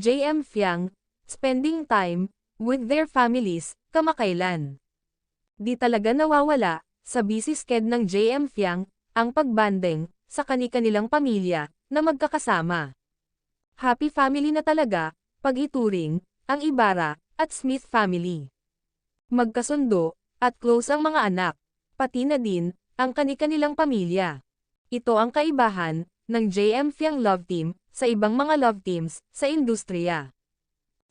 JM Fiang, spending time with their families, kamakailan. Di talaga nawawala, sa busy sked ng JM Fiang, ang pagbanding, sa kani-kanilang pamilya, na magkakasama. Happy family na talaga, pag ituring, ang Ibarra, at Smith family. Magkasundo, at close ang mga anak, pati na din, ang kani-kanilang pamilya. Ito ang kaibahan, ng JM Fiang Love Team, sa ibang mga love teams, sa industriya.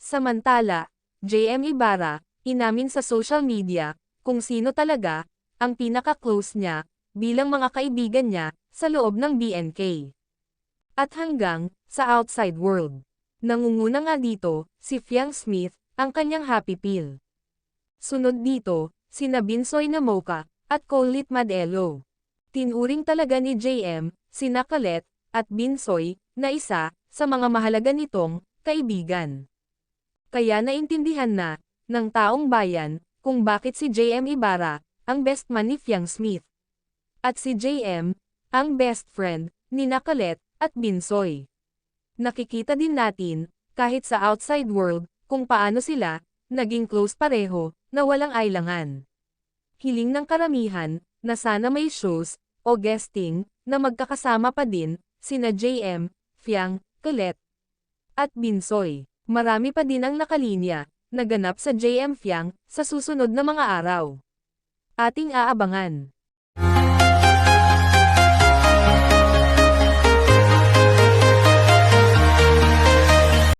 Samantala, JM Ibarra, inamin sa social media, kung sino talaga, ang pinaka-close niya, bilang mga kaibigan niya, sa loob ng BNK. At hanggang, sa outside world. Nangunguna nga dito, si Fiang Smith, ang kanyang happy pill. Sunod dito, sina Binsoy na Mocha, at Colit Madelo. Tinuring talaga ni JM, sina Colette, at Binsoy, na isa, sa mga mahalaga nitong, kaibigan. Kaya naintindihan na, ng taong bayan, kung bakit si JM Ibarra, ang best man ni Fiang Smith. At si JM, ang best friend, ni Colette, at Binsoy. Nakikita din natin, kahit sa outside world, kung paano sila, naging close pareho, na walang ailangan. Hiling ng karamihan, na sana may shows, o guesting, na magkakasama pa din, sina JM, Fiang, Colette, at Binsoy. Marami pa din ang nakalinya, naganap sa JM Fiang, sa susunod na mga araw. Ating aabangan.